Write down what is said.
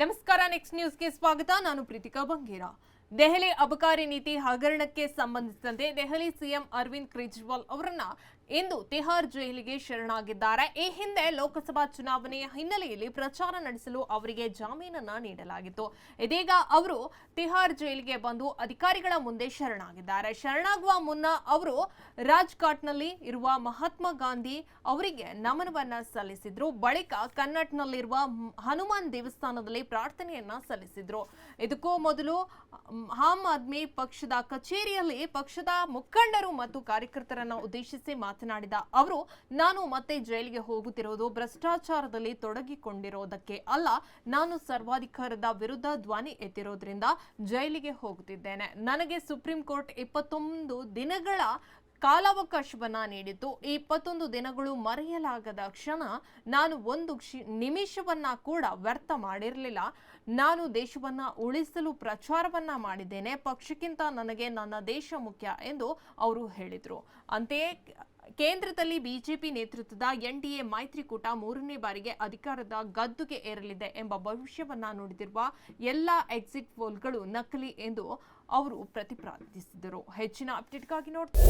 ನಮಸ್ಕಾರ ನೆಕ್ಸ್ಟ್ ನ್ಯೂಸ್ಗೆ ಸ್ವಾಗತ. ನಾನು ಪ್ರೀತಿಕಾ ಬಂಗೇರ. ದೆಹಲಿ ಅಬಕಾರಿ ನೀತಿ ಹಗರಣಕ್ಕೆ ಸಂಬಂಧಿಸಿದಂತೆ ದೆಹಲಿ ಸಿಎಂ ಅರವಿಂದ್ ಕೇಜ್ರಿವಾಲ್ ಅವರನ್ನ ಇಂದು ತಿಹಾರ್ ಜೈಲಿಗೆ ಶರಣಾಗಿದ್ದಾರೆ. ಈ ಹಿಂದೆ ಲೋಕಸಭಾ ಚುನಾವಣೆಯ ಹಿನ್ನೆಲೆಯಲ್ಲಿ ಪ್ರಚಾರ ನಡೆಸಲು ಅವರಿಗೆ ಜಾಮೀನನ್ನ ನೀಡಲಾಗಿತ್ತು. ಇದೀಗ ಅವರು ತಿಹಾರ್ ಜೈಲಿಗೆ ಬಂದು ಅಧಿಕಾರಿಗಳ ಮುಂದೆ ಶರಣಾಗಿದ್ದಾರೆ. ಶರಣಾಗುವ ಮುನ್ನ ಅವರು ರಾಜ್ಘಾಟ್ನಲ್ಲಿ ಇರುವ ಮಹಾತ್ಮ ಗಾಂಧಿ ಅವರಿಗೆ ನಮನವನ್ನ ಸಲ್ಲಿಸಿದ್ರು. ಬಳಿಕ ಕನ್ನಟ್ನಲ್ಲಿರುವ ಮ್- ಹನುಮಾನ್ ದೇವಸ್ಥಾನದಲ್ಲಿ ಪ್ರಾರ್ಥನೆಯನ್ನ ಸಲ್ಲಿಸಿದ್ರು. ಇದಕ್ಕೂ ಮೊದಲು ಆಮ್ ಆದ್ಮಿ ಪಕ್ಷದ ಕಚೇರಿಯಲ್ಲಿ ಪಕ್ಷದ ಮುಖಂಡರು ಮತ್ತು ಕಾರ್ಯಕರ್ತರನ್ನ ಉದ್ದೇಶಿಸಿ ಮಾತನಾಡಿದ ಅವರು, ನಾನು ಮತ್ತೆ ಜೈಲಿಗೆ ಹೋಗುತ್ತಿರುವುದು ಭ್ರಷ್ಟಾಚಾರದಲ್ಲಿ ತೊಡಗಿಕೊಂಡಿರೋದಕ್ಕೆ ಅಲ್ಲ, ನಾನು ಸರ್ವಾಧಿಕಾರದ ವಿರುದ್ಧ ಧ್ವನಿ ಎತ್ತಿರೋದ್ರಿಂದ ಜೈಲಿಗೆ ಹೋಗುತ್ತಿದ್ದೇನೆ. ನನಗೆ ಸುಪ್ರೀಂ ಕೋರ್ಟ್ ಇಪ್ಪತ್ತೊಂದು ದಿನಗಳ ಕಾಲಾವಕಾಶವನ್ನ ನೀಡಿತು ಈ ಇಪ್ಪತ್ತೊಂದು ದಿನಗಳು ಮರೆಯಲಾಗದ ಕ್ಷಣ ನಾನು ಒಂದು ನಿಮಿಷವನ್ನ ಕೂಡ ವ್ಯರ್ಥ ಮಾಡಿರಲಿಲ್ಲ. ನಾನು ದೇಶವನ್ನ ಉಳಿಸಲು ಪ್ರಚಾರವನ್ನ ಮಾಡಿದ್ದೇನೆ. ಪಕ್ಷಕ್ಕಿಂತ ನನಗೆ ನನ್ನ ದೇಶ ಮುಖ್ಯ ಎಂದು ಅವರು ಹೇಳಿದರು. ಅಂತೆಯೇ ಕೇಂದ್ರದಲ್ಲಿ ಬಿಜೆಪಿ ನೇತೃತ್ವದ ಎನ್ಡಿಎ ಮೈತ್ರಿಕೂಟ ಮೂರನೇ ಬಾರಿಗೆ ಅಧಿಕಾರದ ಗದ್ದುಗೆ ಏರಲಿದೆ ಎಂಬ ಭವಿಷ್ಯವನ್ನ ನುಡಿದಿರುವ ಎಲ್ಲ ಎಕ್ಸಿಟ್ ಪೋಲ್ಗಳು ನಕಲಿ ಎಂದು ಅವರು ಪ್ರತಿಪಾದಿಸಿದರು. ಹೆಚ್ಚಿನ ಅಪ್ಡೇಟ್ಗಾಗಿ ನೋಡ್ತಾರೆ